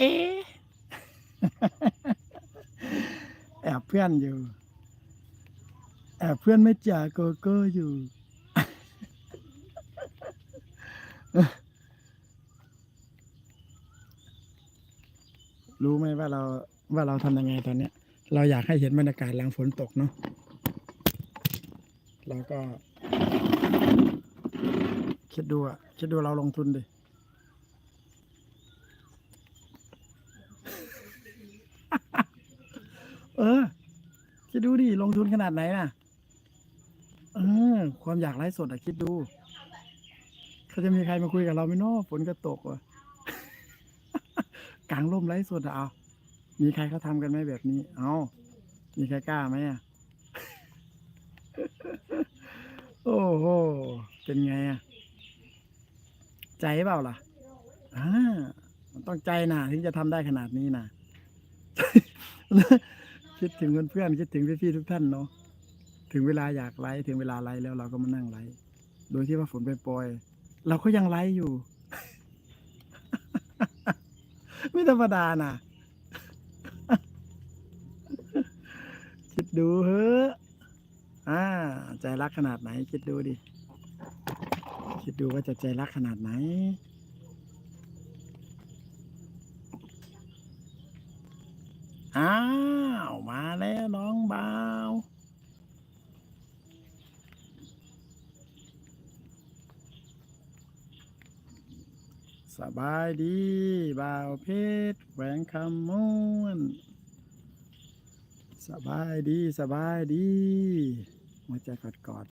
เอ๊แอบเพื่อนอยู่ แอบเพื่อนไม่จ่าโกโก้อยู่ รู้ไหมว่าเราว่าเราทำยังไงตอนเนี้ย เราอยากให้เห็นบรรยากาศหลังฝนตกเนาะเราก็ คิดดูอะคิดดูเราลงทุนดิ เออ คิดดูดิ ลงทุนขนาดไหนน่ะ เออ ความอยากไลฟ์สดอะคิดดู เขาจะมีใครมาคุยกับเราไหมเนาะฝนก็ตกว่ะกลางร่มไลฟ์สดอะเอามีใครเขาทำกันไหมแบบนี้ เอามีใครกล้าไหมอะโอ้โห เป็นไงอะใจเปล่าล่ะอ่ามันต้องใจนะถึงจะทำได้ขนาดนี้นะ คิดถึงเพื่อนๆคิดถึงพี่ๆทุกท่านเนาะถึงเวลาอยากไลฟ์ถึงเวลาไลฟ์แล้วเราก็มานั่งไลฟ์โดยที่ว่าฝนปล่อย เราก็ยังไลฟ์อยู่ ไม่ธรรมดานะคิดดูเฮ้ออ่า ใจรักขนาดไหน คิดดูดิ คิดดูว่าจะใจรักขนาดไหน อ้าว มาแล้วน้องบ่าว สบายดีบ่าวเพชรแหวงคำม้วนสบายดีสบายดีหัวใจกอดกอด